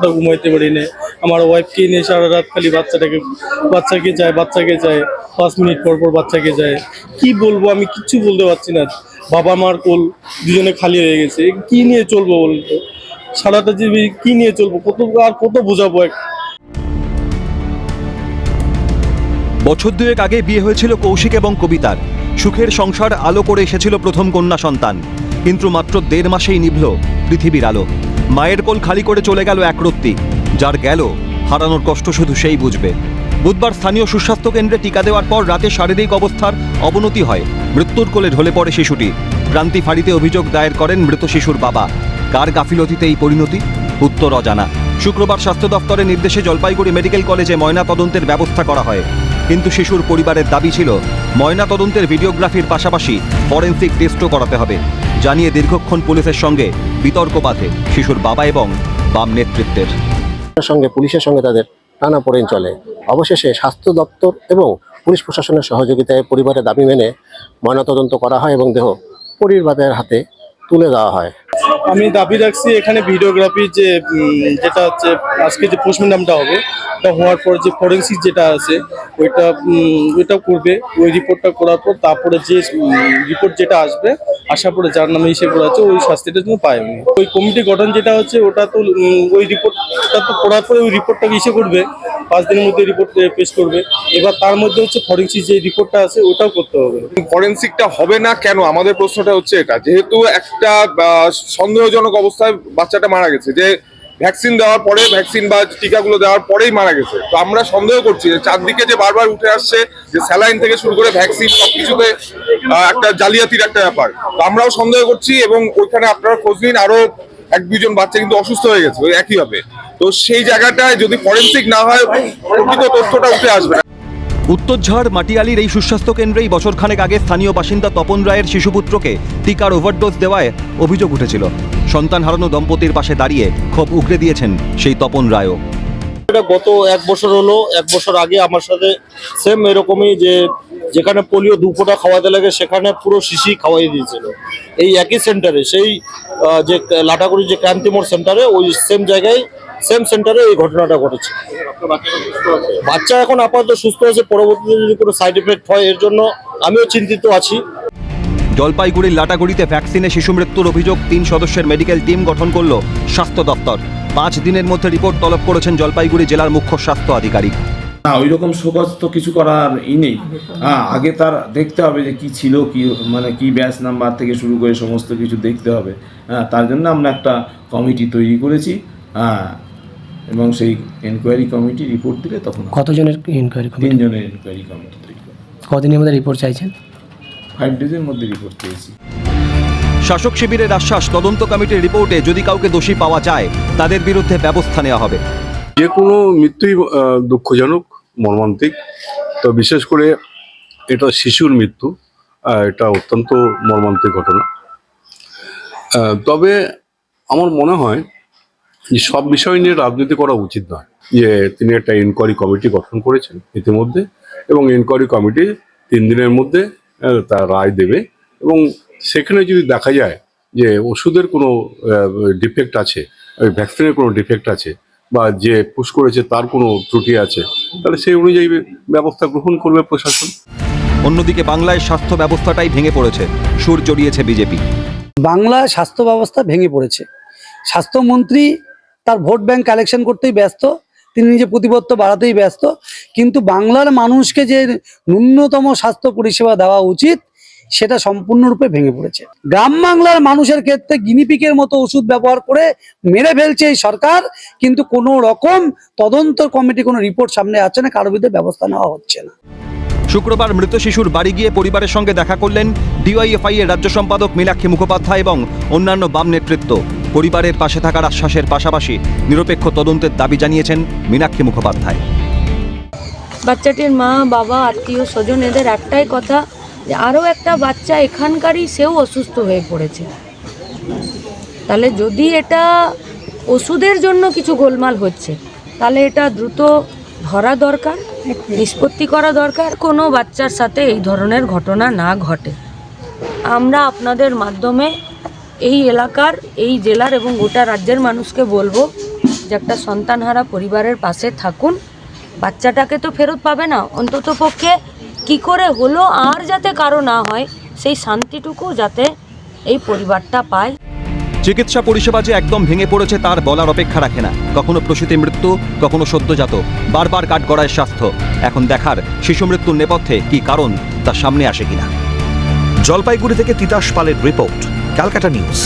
রাতটা ঘুমাইতে পারি না আমার ওয়াইফকে নিয়ে সারা রাত খালি বাচ্চাটাকে বাচ্চাকে চায় বাচ্চাকে চায়। পাঁচ মিনিট পর পর বাচ্চাকে চায়। কি বলব, আমি কিচ্ছু বলতে পারছি না। বাবা মার কোল দুজনে খালি হয়ে গেছে। কি নিয়ে চলবো বলতো সারাটা জীবী কি নিয়ে চলবো? কত আর কত বোঝাবো এক বছর দুয়েক আগে বিয়ে হয়েছিল কৌশিক এবং কবিতার। সুখের সংসার আলো করে এসেছিল প্রথম কন্যা সন্তান। কিন্তু মাত্র দেড় মাসেই নিভল পৃথিবীর আলো। মায়ের কোল খালি করে চলে গেল একরত্তি যার গেল, হারানোর কষ্ট শুধু সেই বুঝবে। বুধবার স্থানীয় সুস্বাস্থ্য কেন্দ্রে টিকা দেওয়ার পর রাতে শারীরিক অবস্থার অবনতি হয়। মৃত্যুর কোলে ঢলে পড়ে শিশুটি। ক্রান্তি ফাঁড়িতে অভিযোগ দায়ের করেন মৃত শিশুর বাবা। কার গাফিলতিতে এই পরিণতি? উত্তর অজানা। শুক্রবার স্বাস্থ্য দপ্তরের নির্দেশে জলপাইগুড়ি মেডিকেল কলেজে ময়না তদন্তের ব্যবস্থা করা হয়। কিন্তু শিশুর পরিবারের দাবি ছিল ময়না তদন্তের ভিডিওগ্রাফির পাশাপাশি ফরেন্সিক টেস্টও করাতে হবে। জানিয়ে দীর্ঘক্ষণ পুলিশের সঙ্গে বিতর্ক বাধে শিশুর বাবা এবং বাম নেতৃত্বের। সঙ্গে পুলিশের সঙ্গে তাদের টানা পড়েন চলে। অবশেষে স্বাস্থ্য দপ্তর এবং পুলিশ প্রশাসনের সহযোগিতায় পরিবারের দাবি মেনে ময়নাতদন্ত করা হয় এবং দেহ পরিবারের হাতে তুলে দেওয়া হয়। আমি দাবি রাখছি এখানে ভিডিওগ্রাফি যে যেটা হচ্ছে, আজকে যে পোস্টমর্টমটা হবে এটা হওয়ার পর যে ফরেন্সিক যেটা আছে, ওইটা ওইটা করবে। ওই রিপোর্টটা করার পর তারপরে যে রিপোর্ট যেটা আসবে, আসার পরে যার নামে হিসেবে করা আছে ওই শাস্তিটা যেন পায় ওই কমিটি গঠন যেটা হচ্ছে, ওটা তো ওই রিপোর্টটা তো করার পরে ওই রিপোর্টটাকে ইসে করবে। পাঁচ দিনের মধ্যে রিপোর্ট পেশ করবে। এবার তার মধ্যে হচ্ছে ফরেন্সিক যে রিপোর্টটা আছে, ওটাও করতে হবে। ফরেন্সিকটা হবে না কেন? আমাদের প্রশ্নটা হচ্ছে এটা। যেহেতু একটা সন্দেহজনক অবস্থায় বাচ্চাটা মারা গেছে, যে ভ্যাকসিন দেওয়ার পরে ভ্যাকসিন বা টিকাগুলো দেওয়ার পরেই মারা গেছে। তো আমরা সন্দেহ করছি যে চারদিকে যে বারবার উঠে আসছে, যে স্যালাইন থেকে শুরু করে ভ্যাকসিন সবকিছুতে একটা জালিয়াতির একটা ব্যাপার। তো আমরাও সন্দেহ করছি এবং ওইখানে আপনারা খোঁজ নিন, আরও এক দুজন বাচ্চা কিন্তু অসুস্থ হয়ে গেছে ওই একইভাবে। তো সেই জায়গাটায় যদি ফরেন্সিক না হয় প্রকৃত তথ্যটা উঠে আসবে না। উত্তরঝাড় মাটিয়ালির এই সুস্বাস্থ্য কেন্দ্রেই বছরখানেক আগে স্থানীয় বাসিন্দা তপন রায়ের শিশুপুত্রকে টিকার ওভারডোজ দেওয়ায় অভিযোগ উঠেছিল। সন্তান হারানো দম্পতির পাশে দাঁড়িয়ে ক্ষোভ উগরে দিয়েছেন সেই তপন রায়ও। এটা গত এক বছর হলো এক বছর আগে আমার সাথে সেম এরকমই যে যেখানে পোলিও দু ফোঁটা খাওয়াতে লাগে, সেখানে পুরো শিশি খাওয়াই দিয়েছিল। এই একই সেন্টারে, সেই যে লাটাগুড়ি যে ক্রান্তিমোড় সেন্টারে, ওই সেম জায়গায় সেম সেন্টারে এই ঘটনাটা ঘটেছে। বাচ্চা এখন আপাতত সুস্থ আছে, পরবর্তীতে যদি কোনো সাইড এফেক্ট হয়, এর জন্য আমিও চিন্তিত আছি। জলপাইগুড়ির লাটাগুড়িতে ভ্যাকসিনে শিশু মৃত্যুর অভিযোগ, তিন সদস্যের মেডিকেল টিম গঠন করল স্বাস্থ্য দপ্তর। পাঁচ দিনের মধ্যে রিপোর্ট তলব করেছেন জলপাইগুড়ি জেলার মুখ্য স্বাস্থ্য আধিকারিক। না ওই রকম শোকজ তো কিছু করার ই নেই। হ্যাঁ আগে তার দেখতে হবে যে কি ছিল কি মানে কি ব্যাচ নাম্বার থেকে শুরু করে সমস্ত কিছু দেখতে হবে। হ্যাঁ তার জন্য আমরা একটা কমিটি তৈরি করেছি। হ্যাঁ এবং সেই এনকোয়ারি কমিটি রিপোর্ট দিলে তখন কতজনের ইনকোয়ারি কমিটি? তিনজনের এনকোয়ারি কমিটি তৈরি করে কদিনের মধ্যে রিপোর্ট চাইছেন? ফাইভ ডেজের মধ্যে রিপোর্ট চেয়েছি শাসক শিবিরের আশ্বাস তদন্ত কমিটির রিপোর্টে যদি কাউকে দোষী পাওয়া যায় তাদের বিরুদ্ধে ব্যবস্থা নেওয়া হবে। যে কোনো মৃত্যুই দুঃখজনক। মর্মান্তিক। তো বিশেষ করে এটা শিশুর মৃত্যু এটা অত্যন্ত মর্মান্তিক ঘটনা। তবে আমার মনে হয় যে সব বিষয় নিয়ে রাজনীতি করা উচিত নয়। যে তিনি একটা ইনকোয়ারি কমিটি গঠন করেছেন ইতিমধ্যে এবং ইনকোয়ারি কমিটি তিন দিনের মধ্যে তার রায় দেবে এবং সেখানে যদি দেখা যায় যে ওষুধের কোনো ডিফেক্ট আছে ভ্যাকসিনের কোনো ডিফেক্ট আছে বা যে পুশ করেছে তার কোনো ত্রুটি আছে তাহলে সেই অনুযায়ী ব্যবস্থা গ্রহণ করবে প্রশাসন। অন্যদিকে বাংলায় স্বাস্থ্য ব্যবস্থাটাই ভেঙে পড়েছে সুর জড়িয়েছে বিজেপি। বাংলা স্বাস্থ্য ব্যবস্থা ভেঙে পড়েছে। স্বাস্থ্যমন্ত্রী তার ভোট ব্যাংক কালেকশন করতেই ব্যস্ত তিনি নিজে প্রতিপত্ত বাড়াতেই ব্যস্ত কিন্তু বাংলার মানুষকে যে ন্যূনতম স্বাস্থ্য পরিষেবা দেওয়া উচিত সেটা সম্পূর্ণরূপে ভেঙে পড়েছে। গ্রাম বাংলার মানুষের ক্ষেত্রে গিনিপিকের মতো ওষুধ ব্যবহার করে মেরে ফেলছে এই সরকার কিন্তু কোনো রকম তদন্ত কমিটি কোনো রিপোর্ট সামনে আসছে না কারোর বিরুদ্ধে ব্যবস্থা নেওয়া হচ্ছে না। শুক্রবার মৃত শিশুর বাড়ি গিয়ে পরিবারের সঙ্গে দেখা করলেন ডিওয়াইএফআই এর রাজ্য সম্পাদক মীনাক্ষী মুখোপাধ্যায় এবং অন্যান্য বাম নেতৃত্ব। পরিবারের পাশে থাকার আশ্বাসের পাশাপাশি নিরপেক্ষ তদন্তের দাবি জানিয়েছেন মীনাক্ষী মুখোপাধ্যায়। বাচ্চাটির মা বাবা আত্মীয় স্বজন এদের একটাই কথা যে আরও একটা বাচ্চা এখানকারই, সেও অসুস্থ হয়ে পড়েছে। তাহলে যদি এটা ওষুধের জন্য কিছু গোলমাল হচ্ছে, তাহলে এটা দ্রুত ধরা দরকার, নিষ্পত্তি করা দরকার, কোনো বাচ্চার সাথে এই ধরনের ঘটনা না ঘটে। আমরা আপনাদের মাধ্যমে এই এলাকার, এই জেলার এবং গোটা রাজ্যের মানুষকে বলব যে একটা সন্তানহারা পরিবারের পাশে থাকুন। বাচ্চাটাকে তো ফেরত পাবে না অন্তত পক্ষে কী করে হলো আর যাতে কারও না হয়, সেই শান্তিটুকু যাতে এই পরিবারটা পায়। চিকিৎসা পরিষেবা যে একদম ভেঙে পড়েছে তার বলার অপেক্ষা রাখে না। কখনো প্রসূতি মৃত্যু, কখনো সদ্যজাত। বারবার কাঠগড়ায় স্বাস্থ্য। এখন দেখার শিশু মৃত্যুর নেপথ্যে কি কারণ, তা সামনে আসে কিনা। জলপাইগুড়ি থেকে তিতাস পালের রিপোর্ট, ক্যালকাটা নিউজ।